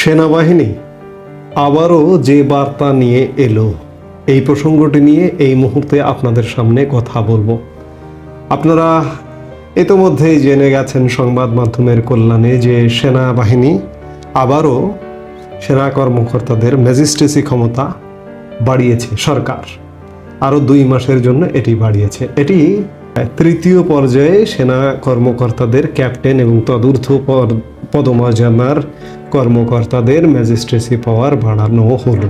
সেনাবাহিনী আবারও যে বার্তা নিয়ে এলো, এই প্রসঙ্গটি নিয়ে এই মুহূর্তে আপনাদের সামনে কথা বলব। আপনারা ইতোমধ্যেই জেনে গেছেন সংবাদ মাধ্যমের কল্যাণে যে সেনাবাহিনী আবারও সেনা কর্মকর্তাদের ম্যাজিস্ট্রেসি ক্ষমতা বাড়িয়েছে সরকার। আরও দুই মাসের জন্য এটি বাড়িয়েছে। এটি তৃতীয় পর্যায়ে সেনা কর্মকর্তাদের ক্যাপ্টেন এবং পদ- পদমর্যাদার কর্মকর্তাদের ম্যাজিস্ট্রেসি পাওয়ার বাড়ানো হলো।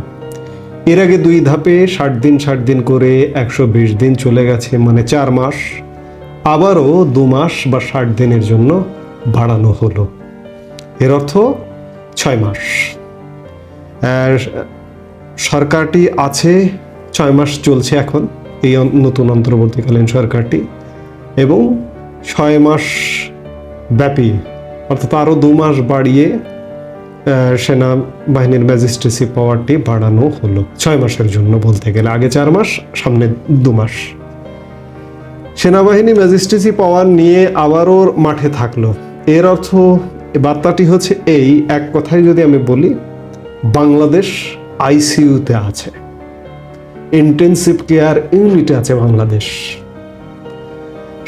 এর আগে দুই ধাপে ষাট দিন ষাট দিন করে একশো বিশ দিন চলে গেছে মানে চার মাস। আবারও দু মাস বা ষাট দিনের জন্য বাড়ানো হলো। এর অর্থ ছয় মাস। সরকারটি আছে, ছয় মাস চলছে এখন, এই নতুন অন্তর্বর্তীকালীন সরকারটি। এবং ছয় মাস ব্যাপী, অর্থাৎ আরও দু মাস বাড়িয়ে সেনাবাহিনীর ম্যাজিস্ট্রেসি পাওয়ারটি বাড়ানো হলো। ছয় মাসের জন্য বলতে গেলে, আগে চার মাস, সামনে দু মাস। সেনাবাহিনী ম্যাজিস্ট্রেসি পাওয়ার নিয়ে আবারও মাঠে থাকল। এর অর্থ বার্তাটি হচ্ছে এই, এক কথায় যদি আমি বলি, বাংলাদেশ আইসিইউতে আছে, ইন্টেনসিভ কেয়ার ইউনিটে আছে বাংলাদেশ।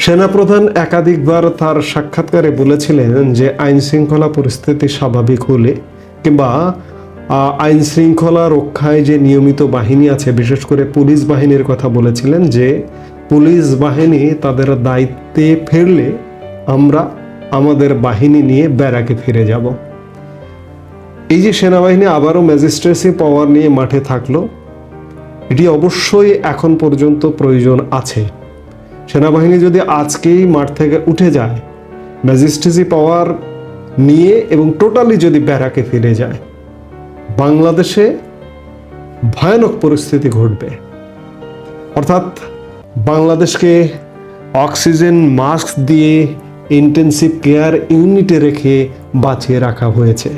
সেনাপ্রধান একাধিকবার তার সাক্ষাৎকারে বলেছিলেন যে আইন শৃঙ্খলা পরিস্থিতি স্বাভাবিক হলে কিংবা আইন শৃঙ্খলা রক্ষায় যে নিয়মিত বাহিনী আছে, বিশেষ করে পুলিশ বাহিনীর কথা বলেছিলেন যে পুলিশ বাহিনী তাদের দায়িত্বে ফিরলে আমরা আমাদের বাহিনী নিয়ে ব্যারাকে ফিরে যাব। এই যে সেনাবাহিনী আবারও ম্যাজিস্ট্রেসি পাওয়ার নিয়ে মাঠে থাকল, এটি অবশ্যই এখন পর্যন্ত প্রয়োজন আছে। সেনাবাহিনী যদি আজকেই মাঠ থেকে উঠে যায়, ম্যাজিস্ট্রেসি পাওয়ার নিয়ে এবং টোটালি যদি ব্যারাকে ফিরে যায়, বাংলাদেশে ভয়ানক পরিস্থিতি ঘটবে। অর্থাৎ বাংলাদেশকে অক্সিজেন মাস্ক দিয়ে ইন্টেনসিভ কেয়ার ইউনিটে রেখে বাঁচিয়ে রাখা হয়েছে।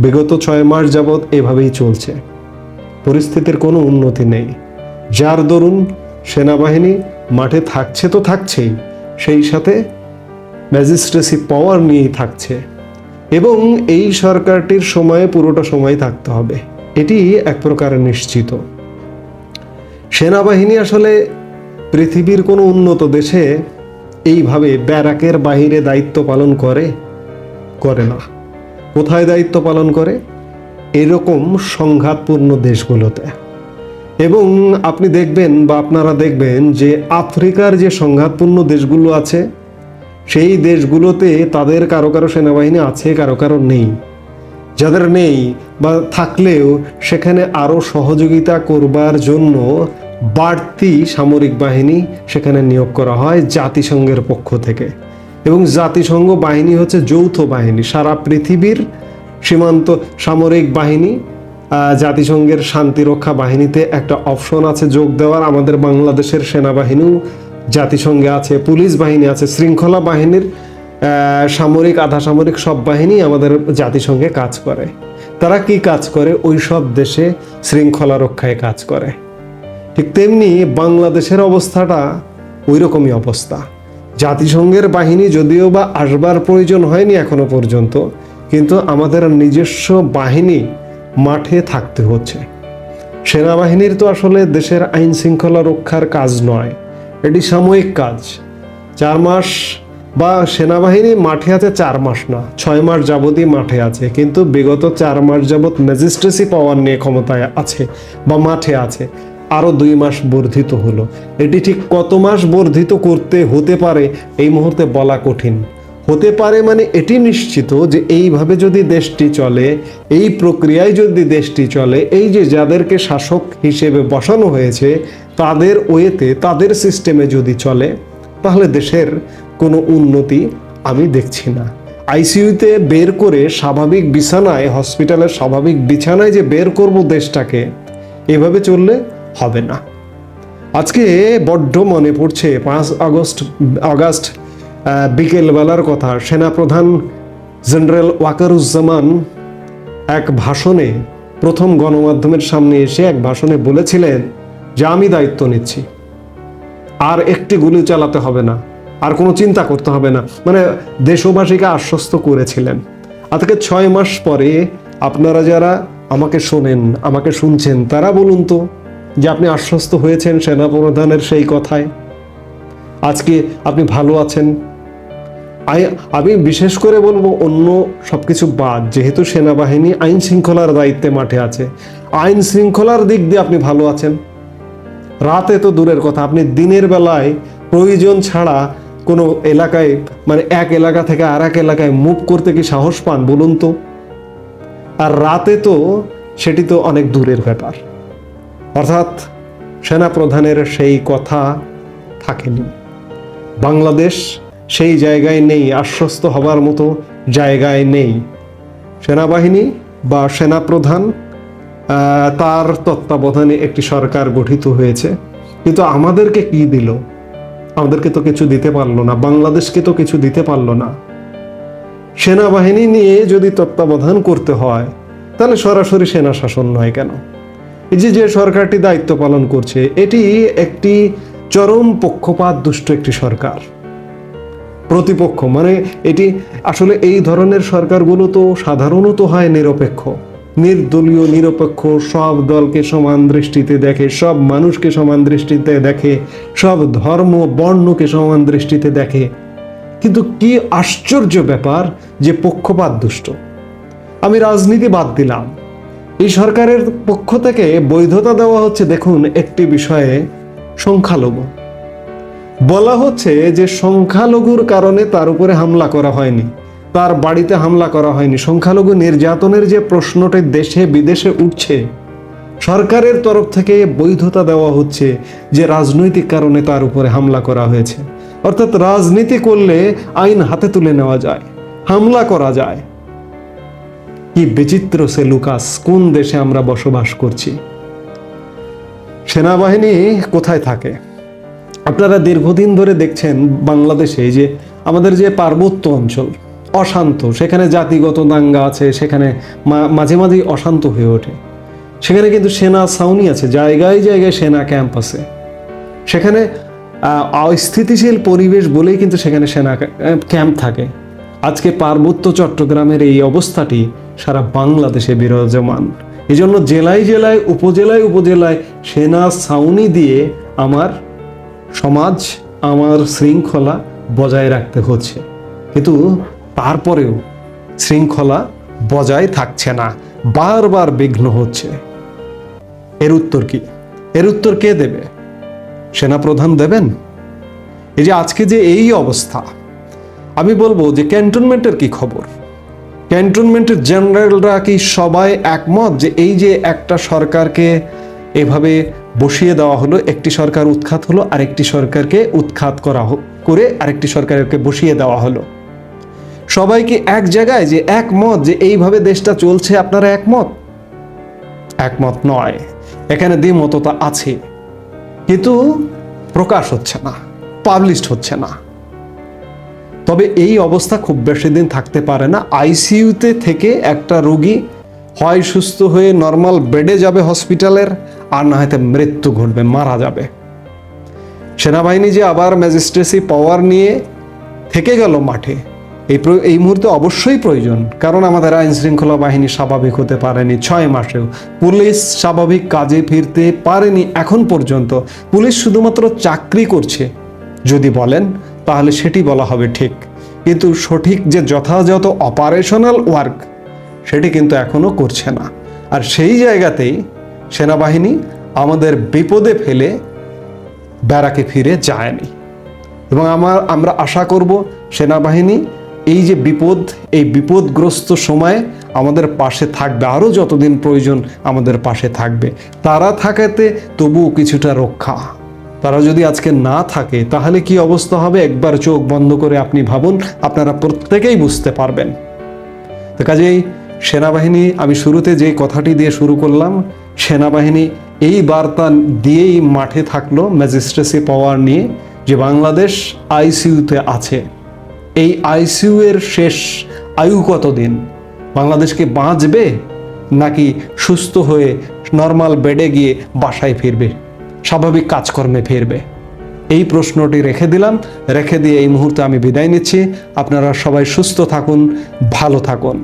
বিগত ছয় মাস যাবৎ এভাবেই চলছে। পরিস্থিতির কোনো উন্নতি নেই। যার দরুন সেনাবাহিনী মাঠে থাকছে তো থাকছেই, সেই সাথে ম্যাজিস্ট্রেসি পাওয়ার নিয়েই থাকছে। এবং এই সরকারটির সময়ে পুরোটা সময় থাকতে হবে। এটি এক প্রকারের নিশ্চিত। সেনাবাহিনী আসলে পৃথিবীর কোনো উন্নত দেশে এইভাবে ব্যারাকের বাহিরে দায়িত্ব পালন করে করে না। কোথায় দায়িত্ব পালন করে? এরকম সংঘাতপূর্ণ দেশগুলোতে। এবং আপনি দেখবেন বা আপনারা দেখবেন যে আফ্রিকার যে সংঘাতপূর্ণ দেশগুলো আছে, সেই দেশগুলোতে তাদের কারও কারও সেনাবাহিনী আছে, কারও কারও নেই। যাদের নেই বা থাকলেও সেখানে আরও সহযোগিতা করবার জন্য বাড়তি সামরিক বাহিনী সেখানে নিয়োগ করা হয় জাতিসংঘের পক্ষ থেকে। এবং জাতিসংঘ বাহিনী হচ্ছে যৌথ বাহিনী, সারা পৃথিবীর সীমান্ত সামরিক বাহিনী জাতিসংঘের শান্তিরক্ষা বাহিনীতে একটা অপশন আছে যোগ দেওয়ার। আমাদের বাংলাদেশের সেনাবাহিনীও জাতিসংঘে আছে, পুলিশ বাহিনী আছে, শৃঙ্খলা বাহিনীর সামরিক আধা সামরিক সব বাহিনী আমাদের জাতিসংঘে কাজ করে। তারা কি কাজ করে? ওই সব দেশে শৃঙ্খলা রক্ষায় কাজ করে। ঠিক তেমনি বাংলাদেশের অবস্থাটা ওই রকমই অবস্থা। জাতিসংঘের বাহিনী যদিও বা আসবার প্রয়োজন হয়নি এখনও পর্যন্ত, কিন্তু আমাদের নিজস্ব বাহিনী মাঠে থাকতে হচ্ছে। সেনাবাহিনীর তো আসলে দেশের আইন শৃঙ্খলা রক্ষার কাজ নয়, এটি সাময়িক কাজ। চার মাস বা সেনাবাহিনী মাঠে আছে চার মাস না, ছয় মাস যাবতই মাঠে আছে, কিন্তু বিগত চার মাস যাবৎ ম্যাজিস্ট্রেসি পাওয়ার নিয়ে ক্ষমতায় আছে বা মাঠে আছে, আরও দুই মাস বর্ধিত হলো। এটি ঠিক কত মাস বর্ধিত করতে হতে পারে, এই মুহূর্তে বলা কঠিন। হতে পারে মানে এটি নিশ্চিত যে এইভাবে যদি দেশটি চলে, এই প্রক্রিয়ায় যদি দেশটি চলে, এই যে যাদেরকে শাসক হিসেবে বসানো হয়েছে, তাদের ওয়েতে, তাদের সিস্টেমে যদি চলে, তাহলে দেশের কোনো উন্নতি আমি দেখছি না। আইসিইউতে বের করে স্বাভাবিক বিছানায়, হসপিটালের স্বাভাবিক বিছানায় যে বের করব দেশটাকে, এভাবে চললে হবে না। আজকে বড্ড মনে পড়ছে, পাঁচ আগস্ট আগস্ট বিকেলবেলার কথা, সেনাপ্রধান জেনারেল ওয়াকারুজ্জামান এক ভাষণে প্রথম গণমাধ্যমের সামনে এসে এক ভাষণে বলেছিলেন যে, আমি দায়িত্ব নিচ্ছি। আর একটি গুলি চালাতে হবে না। আর কোনো চিন্তা করতে হবে না। মানে দেশবাসীকে আশ্বস্ত করেছিলেন। আজকে ছয় মাস পরে আপনারা যারা আমাকে শোনেন, আমাকে শুনছেন, তারা বলুন তো যে, আপনি আশ্বস্ত হয়েছেন সেনাপ্রধানের সেই কথায়? আজকে আপনি ভালো আছেন? আমি বিশেষ করে বলব অন্য সবকিছু বাদ, যেহেতু সেনাবাহিনী আইন শৃঙ্খলার দায়িত্বে মাঠে আছে। আইন শৃঙ্খলার দিক দিয়ে আপনি ভালো আছেন। রাতে তো দূরের কথা, আপনি দিনের বেলায় প্রয়োজন ছাড়া কোনো এলাকায় মানে এক এলাকা থেকে আর এক এলাকায় মুভ করতে কি সাহস পান, বলুন তো? আর রাতে তো সেটি তো অনেক দূরের ব্যাপার। অর্থাৎ সেনাপ্রধানের সেই কথা থাকেনি। বাংলাদেশ সেই জায়গায় নেই, আশ্বস্ত হবার মতো জায়গায় নেই। সেনাবাহিনী বা সেনাপ্রধান তার তত্ত্বাবধানে একটি সরকার গঠিত হয়েছে। কিন্তু আমাদেরকে কি দিল? আমাদেরকে তো কিছু দিতে পারল না, বাংলাদেশকে তো কিছু দিতে পারল না। সেনাবাহিনী নিয়ে যদি তত্ত্বাবধান করতে হয়, তাহলে সরাসরি সেনা শাসন নয় কেন? এই যে যে সরকারটি দায়িত্ব পালন করছে, এটি একটি চরম পক্ষপাত দুষ্ট একটি সরকার। প্রতিপক্ষ। মানে এটি আসলে এই ধরনের সরকারগুলো তো সাধারণত হয় নিরপেক্ষ। নির্দলীয়, নিরপেক্ষ, সব দলকে সমান দৃষ্টিতে দেখে, সব মানুষকে সমান দৃষ্টিতে দেখে, সব ধর্ম, বর্ণকে সমান দৃষ্টিতে দেখে। কিন্তু কি আশ্চর্য ব্যাপার যে পক্ষপাত দুষ্ট। আমি রাজনীতি বাদ দিলাম। এই সরকারের পক্ষ থেকে বৈধতা দেওয়া হচ্ছে, দেখুন, একটি বিষয়ে সংখ্যালঘু। বলা হচ্ছে যে সংখ্যালঘুর কারণে তার উপরে হামলা করা হয়নি। তার বাড়িতে হামলা করা হয়নি। সংখ্যালঘু নির্যাতনের যে প্রশ্নটি দেশে বিদেশে উঠছে, সরকারের তরফ থেকে বৈধতা দেওয়া হচ্ছে যে রাজনৈতিক কারণে তার উপরে হামলা করা হয়েছে। অর্থাৎ রাজনীতি করলে আইন হাতে তুলে নেওয়া যায়, হামলা করা যায়। কি বিচিত্র সে লুকাস, কোন দেশে আমরা বসবাস করছি? সেনাবাহিনী কোথায় থাকে? আপনারা দীর্ঘদিন ধরে দেখছেন বাংলাদেশে যে আমাদের যে পার্বত্য অঞ্চল, অশান্ত, সেখানে জাতিগত দাঙ্গা আছে, সেখানে মাঝে মাঝেই অশান্ত হয়ে ওঠে। সেখানে কিন্তু সেনা ছাউনি আছে, জায়গায় জায়গায় সেনা ক্যাম্প আছে। সেখানে অস্থিতিশীল পরিবেশ বলেই কিন্তু সেখানে সেনা ক্যাম্প থাকে। আজকে পার্বত্য চট্টগ্রামের এই অবস্থাটি সারা বাংলাদেশে বিরাজমান। এই জন্য জেলায় জেলায়, উপজেলায় উপজেলায় সেনা ছাউনি দিয়ে আমার সমাজ আমার শৃঙ্খলা বজায় রাখতে হচ্ছে। কিন্তু তারপরেও শৃঙ্খলা বজায় থাকছে না, বারবার বিঘ্ন হচ্ছে। এর উত্তর কি? এর উত্তর কে দেবে? সেনাপ্রধান দেবেন? এই যে আজকে যে এই অবস্থা, আমি বলব যে ক্যান্টনমেন্টের কি খবর? ক্যান্টনমেন্টের জেনারেলরা কি সবাই একমত যে এই যে একটা সরকারকে এভাবে বসিয়ে দেওয়া হলো, একটি সরকার উৎখাত হলো, আরেকটি সরকারকে উৎখাত করা করে আরেকটি সরকারকে বসিয়ে দেওয়া হলো। সবাই কি এক জায়গায় যে একমত যে এইভাবে দেশটা চলছে, আপনারা একমত? একমত নয়। এখানে দ্বিমততা আছে। কিন্তু প্রকাশ হচ্ছে না পাবলিশড হচ্ছে না। তবে এই অবস্থা খুব বেশি দিন থাকতে পারে না। আইসিইউতে থেকে একটা রোগী হয় সুস্থ হয়ে নর্মাল বেডে যাবে হসপিটালের আর না হয়তো মৃত্যু ঘটবে, মারা যাবে। সেনাবাহিনী যে আবার ম্যাজিস্ট্রেসি পাওয়ার নিয়ে থেকে গেল মাঠে, এই এই মুহূর্তে অবশ্যই প্রয়োজন, কারণ আমাদের আইন শৃঙ্খলা বাহিনী স্বাভাবিক হতে পারেনি ছয় মাসেও। পুলিশ স্বাভাবিক কাজে ফিরতে পারেনি এখন পর্যন্ত। পুলিশ শুধুমাত্র চাকরি করছে, যদি বলেন, তাহলে সেটি বলা হবে ঠিক। কিন্তু সঠিক যে যথাযথ অপারেশনাল ওয়ার্ক সেটি কিন্তু এখনও করছে না। আর সেই জায়গাতেই সেনাবাহিনী আমাদের বিপদে ফেলে ব্যারাকে ফিরে যায়নি। এবং আমার আমরা আশা করব সেনাবাহিনী এই যে বিপদ, এই বিপদগ্রস্ত সময়ে আমাদের পাশে থাকবে, আরও যতদিন প্রয়োজন আমাদের পাশে থাকবে। তারা থাকাতে তবুও কিছুটা রক্ষা। তারা যদি আজকে না থাকে, তাহলে কি অবস্থা হবে? একবার চোখ বন্ধ করে আপনি ভাবুন, আপনারা প্রত্যেকেই বুঝতে পারবেন। তো কাজেই সেনাবাহিনী, আমি শুরুতে যে কথাটি দিয়ে শুরু করলাম, সেনাবাহিনী এই বার্তা দিয়েই মাঠে থাকল ম্যাজিস্ট্রেসি পাওয়ার নিয়ে যে বাংলাদেশ আইসিইউতে আছে। এই আইসিইউ এর শেষ আয়ু কতদিন? বাংলাদেশকে বাঁচবে নাকি সুস্থ হয়ে নর্মাল বেডে গিয়ে বাসায় ফিরবে, স্বাভাবিক কাজকর্মে ফিরবে? এই প্রশ্নটি রেখে দিলাম। রেখে দিয়ে এই মুহূর্তে আমি বিদায় নিচ্ছি। আপনারা সবাই সুস্থ থাকুন, ভালো থাকুন।